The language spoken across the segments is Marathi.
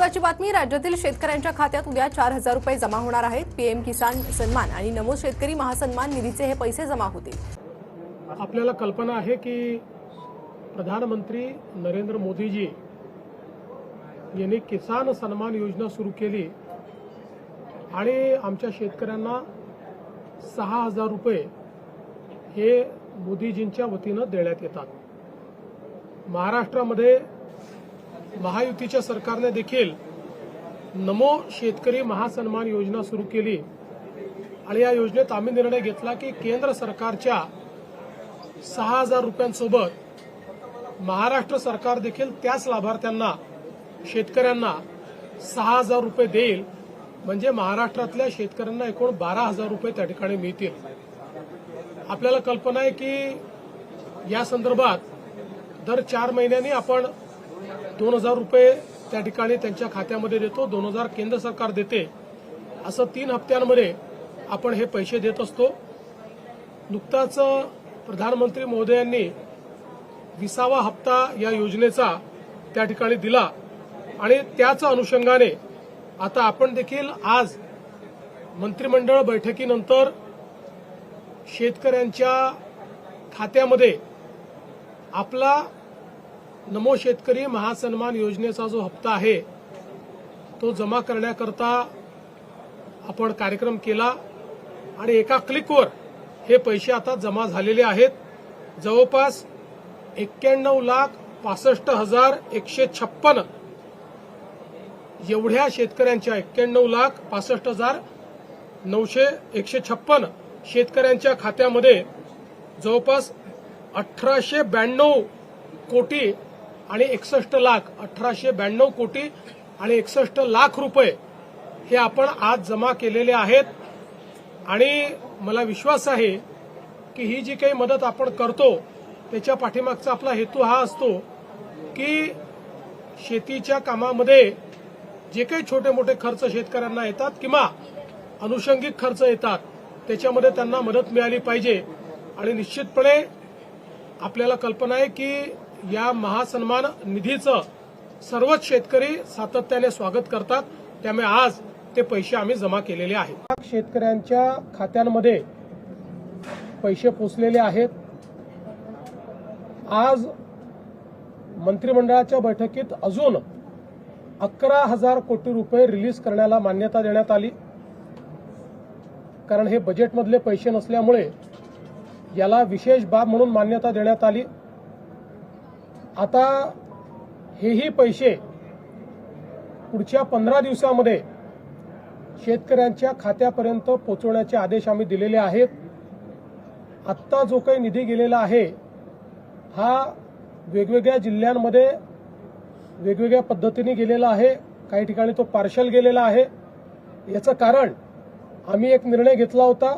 महत्वाची बातमी राज्यातील शेतकऱ्यांच्या खात्यात उद्या चार हजार रुपये जमा होणार आहेत. पीएम किसान सन्मान आणि नमो शेतकरी महासन्मान निधीचे हे पैसे जमा होतील. आपल्याला कल्पना आहे की प्रधानमंत्री नरेंद्र मोदीजी यांनी किसान सन्मान योजना सुरू केली आणि आमच्या शेतकऱ्यांना सहा हजार रुपये हे मोदीजींच्या वतीनं देण्यात येतात. महाराष्ट्रामध्ये महायुतीच्या सरकारने देखील नमो शेतकरी महासन्मान योजना सुरू केली. आणि या योजनेत आम्ही निर्णय घेतला की केंद्र सरकारच्या सहा हजार रुपयांसोबत महाराष्ट्र सरकार देखील त्याच लाभार्थ्यांना शेतकऱ्यांना सहा हजार रुपये देईल. म्हणजे महाराष्ट्रातल्या शेतकऱ्यांना एकूण बारा हजार रुपये त्या ठिकाणी मिळतील. आपल्याला कल्पना आहे की या संदर्भात दर चार महिन्यांनी आपण दोन हजार रुपये त्या ठिकाणी त्यांच्या खात्यामध्ये देतो दोन हजार केंद्र सरकार देते. असं तीन हप्त्यांमध्ये आपण हे पैसे देत असतो. नुकताच प्रधानमंत्री महोदयांनी विसावा हप्ता या योजनेचा त्या ठिकाणी दिला. आणि त्याच अनुषंगाने आता आपण देखील आज मंत्रिमंडळ बैठकीनंतर शेतकऱ्यांच्या खात्यामध्ये आपला नमो शेतकरी महासन्मान योजनेचा जो हप्ता आहे तो जमा करण्याकरता आपण कार्यक्रम केला आणि एका क्लिकवर हे पैसे आता जमा झालेले आहेत. जवळपास एक्क्याण्णव लाख पासष्ट हजार एकशे छप्पन एवढ्या शेतकऱ्यांच्या एक्क्याण्णव लाख पासष्ट हजार नऊशे एकशे छप्पन शेतकऱ्यांच्या खात्यामध्ये जवळपास अठराशे ब्याण्णव कोटी आणि एकसष्ट लाख अठराशे ब्याण्णव कोटी आणि एकसष्ट लाख रुपये हे आपण आज जमा केलेले आहेत. आणि मला विश्वास आहे की ही जी काही मदत आपण करतो त्याच्या पाठीमागचा आपला हेतू हा असतो की शेतीच्या कामामध्ये जे काही छोटे मोठे खर्च शेतकऱ्यांना येतात किंवा अनुषंगिक खर्च येतात त्याच्यामध्ये त्यांना मदत मिळाली पाहिजे. आणि निश्चितपणे आपल्याला कल्पना आहे की या महासन्मान निधीचं सर्वच शेतकरी सातत्याने स्वागत करतात. त्यामुळे आज ते पैसे आम्ही जमा केलेले आहेत. शेतकऱ्यांच्या खात्यांमध्ये पैसे पोचलेले आहेत. आज मंत्रिमंडळाच्या बैठकीत अजून अकरा हजार कोटी रुपये रिलीज करण्याला मान्यता देण्यात आली. कारण हे बजेटमधले पैसे नसल्यामुळे याला विशेष बाब म्हणून मान्यता देण्यात आली. आता हेही पैसे पुढच्या पंधरा दिवसामध्ये शेतकऱ्यांच्या खात्यापर्यंत पोचवण्याचे आदेश आम्ही दिलेले आहेत. आत्ता जो काही निधी गेलेला आहे हा वेगवेगळ्या जिल्ह्यांमध्ये वेगवेगळ्या पद्धतीने गेलेला आहे. काही ठिकाणी तो पार्शल गेलेला आहे. याचं कारण आम्ही एक निर्णय घेतला होता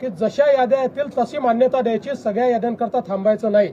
की जशा याद्या येतील तशी मान्यता द्यायची सगळ्या याद्यांकरता थांबायचं नाही.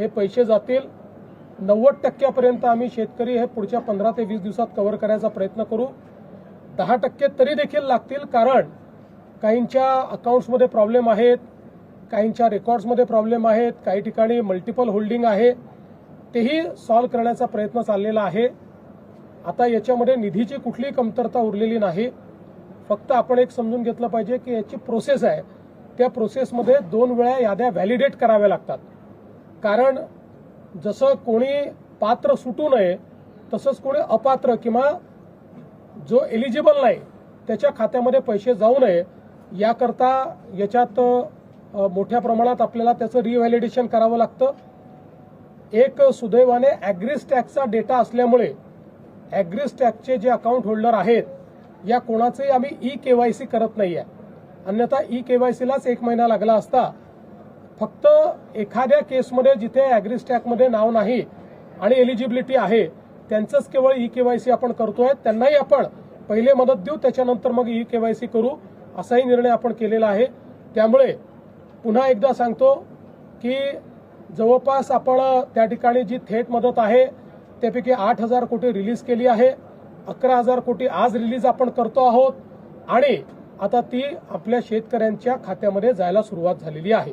हे पैसे जातील. नव्वद टक्क्यापर्यंत आम्ही शेतकरी हे पुढच्या पंधरा ते वीस दिवसात कव्हर करायचा प्रयत्न करू. दहा टक्के तरी देखील लागतील कारण काहींच्या अकाउंट्समध्ये प्रॉब्लेम आहेत काहींच्या रेकॉर्ड्समध्ये प्रॉब्लेम आहेत काही ठिकाणी मल्टिपल होल्डिंग आहे. तेही सॉल्व्ह करण्याचा प्रयत्न चाललेला आहे. आता याच्यामध्ये निधीची कुठलीही कमतरता उरलेली नाही. फक्त आपण एक समजून घेतलं पाहिजे की याची प्रोसेस आहे. त्या प्रोसेसमध्ये दोन वेळा याद्या व्हॅलिडेट कराव्या लागतात. कारण जसं कोणी पात्र सुटू नये तसंच कोणी अपात्र किंवा जो एलिजिबल नाही त्याच्या खात्यामध्ये पैसे जाऊ नये याकरता याच्यात मोठ्या प्रमाणात आपल्याला त्याचं रिव्हॅलिडेशन करावं लागतं. एक सुदैवाने ॲग्रीज टॅक्सचा डेटा असल्यामुळे ॲग्रीज टॅक्सचे जे अकाउंट होल्डर आहेत या कोणाचंही आम्ही ई केवायसी करत नाही आहे अन्यथा ई केवायसीलाच एक महिना लागला असता फक्त एखाद्या केसमध्ये जिथे ॲग्रीज नाव नाही आणि एलिजिबिलिटी आहे त्यांचंच केवळ ई केवायसी आपण करतोय त्यांनाही आपण पहिले मदत देऊ त्याच्यानंतर मग ई केवायसी करू असाही निर्णय आपण केलेला आहे. त्यामुळे पुन्हा एकदा सांगतो की जवळपास आपण त्या ठिकाणी जी थेट मदत आहे त्यापैकी आठ हजार कोटी रिलीज केली आहे अकरा हजार कोटी आज रिलीज आपण करतो आहोत आणि आता ती आपल्या शेतकऱ्यांच्या खात्यामध्ये जायला सुरुवात झालेली आहे.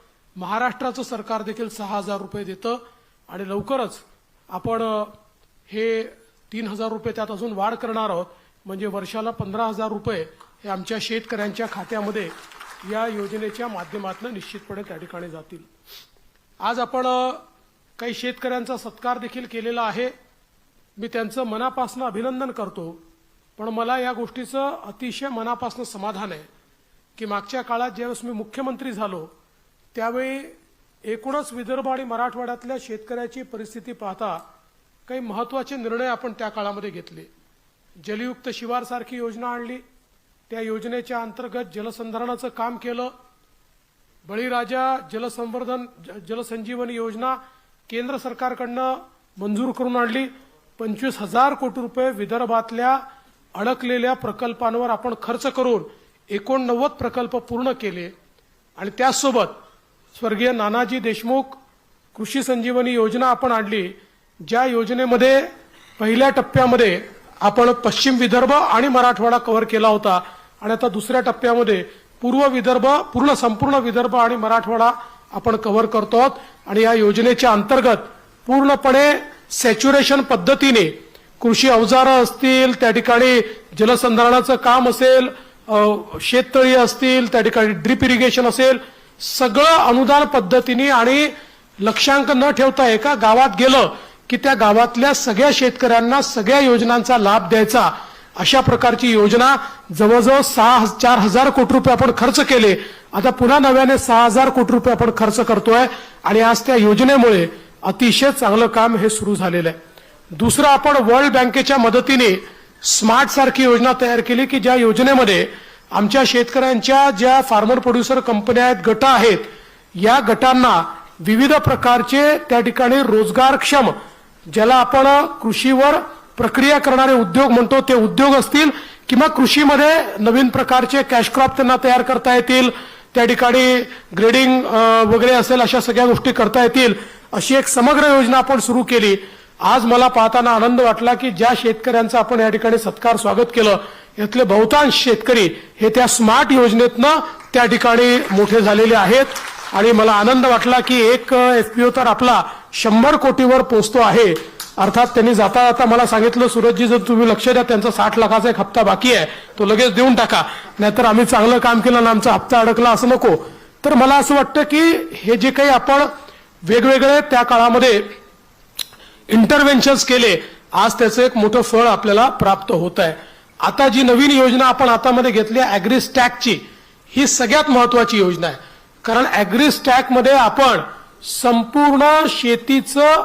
महाराष्ट्राचं सरकार देखील सहा हजार रुपये देतं आणि लवकरच आपण हे तीन हजार रुपये त्यात अजून वाढ करणार आहोत. म्हणजे वर्षाला पंधरा हजार रुपये हे आमच्या शेतकऱ्यांच्या खात्यामध्ये या योजनेच्या माध्यमातून निश्चितपणे त्या ठिकाणी जातील. आज आपण काही शेतकऱ्यांचा सत्कार देखील केलेला आहे. मी त्यांचं मनापासून अभिनंदन करतो. पण मला या गोष्टीचं अतिशय मनापासून समाधान आहे की मागच्या काळात ज्यावेळेस मी मुख्यमंत्री झालो त्यावेळी एकूणच विदर्भ आणि मराठवाड्यातल्या शेतकऱ्याची परिस्थिती पाहता काही महत्त्वाचे निर्णय आपण त्या काळामध्ये घेतले. जलयुक्त शिवारसारखी योजना आणली. त्या योजनेच्या अंतर्गत जलसंधारणाचं काम केलं. बळीराजा जलसंवर्धन ज- जलसंजीवनी योजना केंद्र सरकारकडनं मंजूर करून आणली. पंचवीस हजार कोटी रुपये विदर्भातल्या अडकलेल्या प्रकल्पांवर आपण खर्च करून एकोणनव्वद प्रकल्प पूर्ण केले. आणि त्याचसोबत स्वर्गीय नानाजी देशमुख कृषी संजीवनी योजना आपण आणली ज्या योजनेमध्ये पहिल्या टप्प्यामध्ये आपण पश्चिम विदर्भ आणि मराठवाडा कव्हर केला होता. आणि आता दुसऱ्या टप्प्यामध्ये पूर्व विदर्भ पूर्ण संपूर्ण विदर्भ आणि मराठवाडा आपण कव्हर करतो आहोत. आणि या योजनेच्या अंतर्गत पूर्णपणे सॅच्युरेशन पद्धतीने कृषी अवजारं असतील त्या ठिकाणी जलसंधारणाचं काम असेल शेततळी असतील त्या ठिकाणी ड्रीप इरिगेशन असेल सगळं अनुदान पद्धतीने आणि लक्षांक न ठेवता एका गावात गेलं की त्या गावातल्या सगळ्या शेतकऱ्यांना सगळ्या योजनांचा लाभ द्यायचा. अशा प्रकारची योजना जवळजवळ सहा चार हजार कोटी रुपये आपण खर्च केले. आता पुन्हा नव्याने सहा हजार कोटी रुपये आपण खर्च करतोय आणि आज त्या योजनेमुळे अतिशय चांगलं काम हे सुरू झालेलं आहे. दुसरं आपण वर्ल्ड बँकेच्या मदतीने स्मार्ट सारखी योजना तयार केली की ज्या योजनेमध्ये आमच्या शेतकऱ्यांच्या ज्या फार्मर प्रोड्युसर कंपन्या आहेत गट आहेत या गटांना विविध प्रकारचे त्या ठिकाणी रोजगारक्षम ज्याला आपण कृषीवर प्रक्रिया करणारे उद्योग म्हणतो ते उद्योग असतील किंवा कृषीमध्ये नवीन प्रकारचे कॅश क्रॉप त्यांना तयार करता येतील त्या ठिकाणी ग्रेडिंग वगैरे असेल अशा सगळ्या गोष्टी करता येतील अशी एक समग्र योजना आपण सुरू केली. आज मला पाहताना आनंद वाटला की ज्या शेतकऱ्यांचं आपण या ठिकाणी सत्कार स्वागत केलं यातले बहुतांश शेतकरी हे त्या स्मार्ट योजनेतनं त्या ठिकाणी मोठे झालेले आहेत. आणि मला आनंद वाटला की एक एफपीओ तर आपला शंभर कोटीवर पोचतो आहे. अर्थात त्यांनी जाता जाता मला सांगितलं सूरजजी जर तुम्ही लक्ष द्या त्यांचा साठ लाखाचा एक हप्ता बाकी आहे. तो लगेच देऊन टाका. नाहीतर आम्ही चांगलं काम केलं आणि आमचा हप्ता अडकला असं नको. तर मला असं वाटतं की हे जे काही आपण वेगवेगळे त्या काळामध्ये इंटरव्हेन्शन्स केले आज त्याचं एक मोठं फळ आपल्याला प्राप्त होत आहे. आता जी नवीन योजना आपण हातामध्ये घेतली अॅग्रिस्टॅकची ही सगळ्यात महत्वाची योजना आहे. कारण अॅग्रिस्टॅक स्टॅकमध्ये आपण संपूर्ण शेतीचं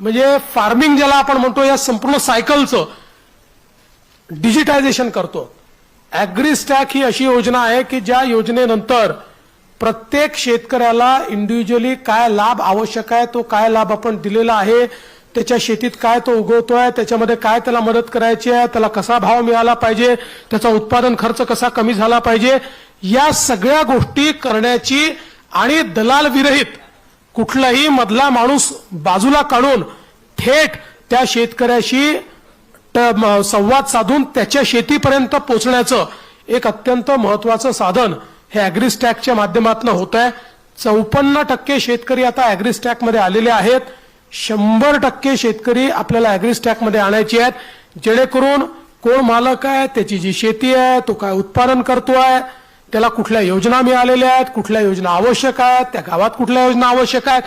म्हणजे फार्मिंग ज्याला आपण म्हणतो या संपूर्ण सायकलचं डिजिटायझेशन करतो. अॅग्रिस्टॅक ही अशी योजना आहे की ज्या योजनेनंतर प्रत्येक शेतकऱ्याला इंडिव्हिज्युअली काय लाभ आवश्यक आहे तो काय लाभ आपण दिलेला आहे त्याच्या शेतीत काय तो उगवतोय त्याच्यामध्ये काय त्याला मदत करायची आहे त्याला कसा भाव मिळाला पाहिजे त्याचा उत्पादन खर्च कसा कमी झाला पाहिजे या सगळ्या गोष्टी करण्याची आणि दलाल विरहित कुठलाही मधला माणूस बाजूला काढून थेट त्या शेतकऱ्याशी ट- संवाद साधून त्याच्या शेतीपर्यंत पोहोचण्याचं एक अत्यंत महत्वाचं साधन हे अॅग्रिस्टॅकच्या माध्यमातून होत आहे चौपन्न टक्के शेतकरी आता अॅग्रिस्टॅकमध्ये आलेले आहेत. शंभर टक्के शेतकरी आपल्याला अॅग्रिस्टॅकमध्ये आणायचे आहेत. जेणेकरून कोण मालक आहे त्याची जी शेती आहे तो काय उत्पादन करतो आहे त्याला कुठल्या योजना मिळालेल्या आहेत कुठल्या योजना आवश्यक आहेत त्या गावात कुठल्या योजना आवश्यक आहेत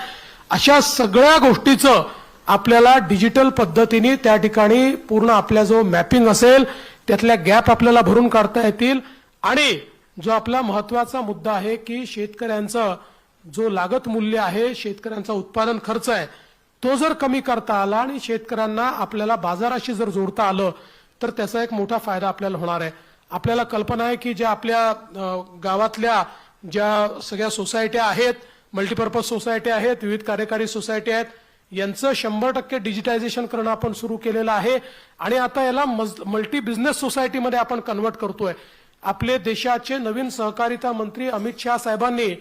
अशा सगळ्या गोष्टीचं आपल्याला डिजिटल पद्धतीने त्या ठिकाणी पूर्ण आपल्या जो मॅपिंग असेल त्यातल्या गॅप आपल्याला भरून काढता येतील. आणि जो आपला महत्त्वाचा मुद्दा आहे की शेतकऱ्यांचं जो लागत मूल्य आहे शेतकऱ्यांचा उत्पादन खर्च आहे तो जर कमी करता आला आणि शेतकऱ्यांना आपल्याला बाजाराशी जर जोडता आलं तर त्याचा एक मोठा फायदा आपल्याला होणार आहे. आपल्याला कल्पना आहे की ज्या आपल्या गावातल्या ज्या सगळ्या सोसायट्या आहेत मल्टीपर्पज सोसायट्या आहेत विविध कार्यकारी सोसायटी आहेत यांचं शंभर टक्के डिजिटायझेशन करणं आपण सुरू केलेलं आहे आणि आता याला मल्टी बिझनेस सोसायटीमध्ये आपण कन्वर्ट करतोय. आपले देशाचे नवीन सहकारिता मंत्री अमित शहा साहेबांनी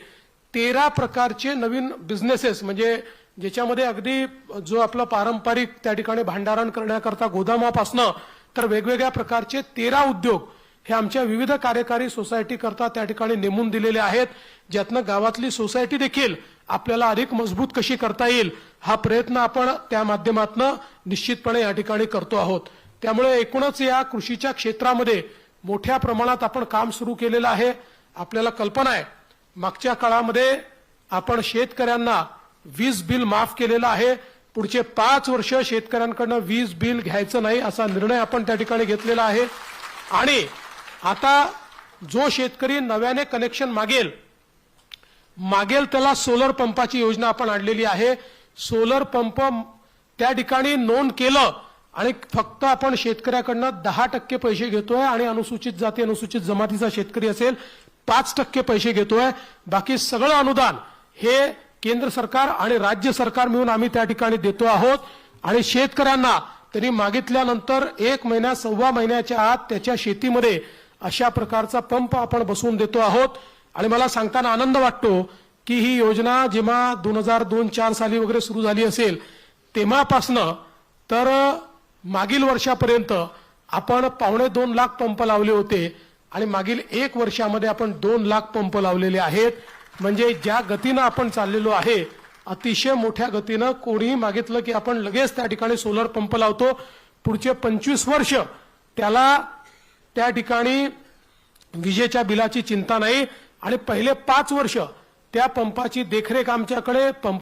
तेरा प्रकारचे नवीन बिझनेसेस म्हणजे ज्याच्यामध्ये अगदी जो आपलं पारंपरिक त्या ठिकाणी भांडारण करण्याकरता गोदामापासनं तर वेगवेगळ्या प्रकारचे तेरा उद्योग हे आमच्या विविध कार्यकारी सोसायटी करता त्या ठिकाणी नेमून दिलेले आहेत. ज्यातनं गावातली सोसायटी देखील आपल्याला अधिक मजबूत कशी करता येईल हा प्रयत्न आपण त्या माध्यमातून निश्चितपणे या ठिकाणी करतो आहोत. त्यामुळे एकूणच या कृषीच्या क्षेत्रामध्ये मोठ्या प्रमाणात आपण काम सुरू केलेलं आहे. आपल्याला कल्पना आहे मागच्या काळामध्ये आपण शेतकऱ्यांना वीज बिल माफ केलेलं आहे. पुढचे पाच वर्ष शेतकऱ्यांकडनं वीज बिल घ्यायचं नाही असा निर्णय आपण त्या ठिकाणी घेतलेला आहे. आणि आता जो शेतकरी नव्याने कनेक्शन मागेल मागेल त्याला सोलर पंपाची योजना आपण आणलेली आहे. सोलर पंप त्या ठिकाणी नोंद केलं आणि फक्त आपण शेतकऱ्याकडनं दहा टक्के पैसे घेतोय आणि अनुसूचित जाती अनुसूचित जमातीचा शेतकरी असेल पाच टक्के पैसे घेतोय. बाकी सगळं अनुदान हे केंद्र सरकार आणि राज्य सरकार मिळून आम्ही त्या ठिकाणी देतो आहोत. आणि शेतकऱ्यांना त्यांनी मागितल्यानंतर एक महिन्या सव्वा महिन्याच्या आत त्याच्या शेतीमध्ये अशा प्रकारचा पंप आपण बसवून देतो आहोत. आणि मला सांगताना आनंद वाटतो की ही योजना जेव्हा दोन हजार दोन चार साली वगैरे सुरू झाली असेल तेव्हापासनं तर मागील वर्षापर्यंत आपण पावणे दोन लाख पंप लावले होते. आणि मागील एक वर्षामध्ये आपण दोन लाख पंप लावलेले आहेत. म्हणजे ज्या गतीनं आपण चाललेलो आहे अतिशय मोठ्या गतीनं कोणीही मागितलं की आपण लगेच त्या ठिकाणी सोलर पंप लावतो. पुढचे पंचवीस वर्ष त्याला त्या ठिकाणी विजेच्या बिलाची चिंता नाही. आणि पहिले पाच वर्ष त्या पंपाची देखरेख आमच्याकडे पंप